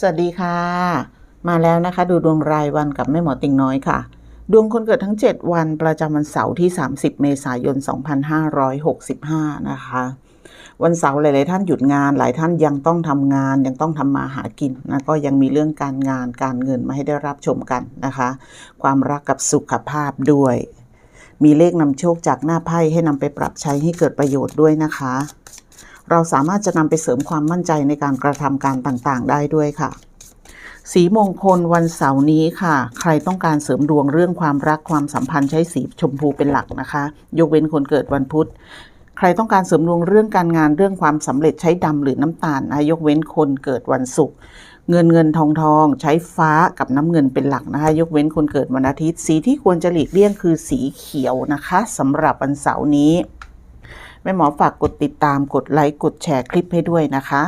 สวัสดีค่ะ มาแล้วนะคะ ดูดวงรายวันกับแม่หมอติงน้อยค่ะ ดวงคนเกิดทั้ง 7 วันประจำวันเสาร์ที่ 30 เมษายน 2565 นะคะ วันเสาร์หลาย ๆ ท่านหยุดงาน หลายท่านยังต้องทำงาน ยังต้องทำมาหากินนะก็ยังมีเรื่องการงานการเงินมาให้ได้รับชมกันนะคะ ความรักกับสุขภาพด้วย มีเลขนำโชคจากหน้าไพ่ให้นำไปปรับใช้ให้เกิดประโยชน์ด้วยนะคะ เราสามารถจะนำไปเสริมความมั่นใจในการกระทำการต่างๆ ได้ด้วยค่ะ สีมงคลวันเสาร์นี้ค่ะ ใครต้องการเสริมดวงเรื่องความรักความสัมพันธ์ใช้สีชมพูเป็นหลักนะคะ ยกเว้นคนเกิดวันพุธใครต้องการเสริมดวงเรื่องการงานเรื่องความสำเร็จใช้ดำหรือน้ำตาลนะยกเว้นคนเกิดวันศุกร์เงินเงินทองทอง ใช้ฟ้ากับน้ำเงินเป็นหลักนะคะ ยกเว้นคนเกิดวันอาทิตย์ สีที่ควรจะหลีกเลี่ยงคือสีเขียวนะคะสำหรับวันเสาร์นี้ แม่หมอฝากกดติดตามกดไลค์กดแชร์คลิปให้ด้วยนะคะ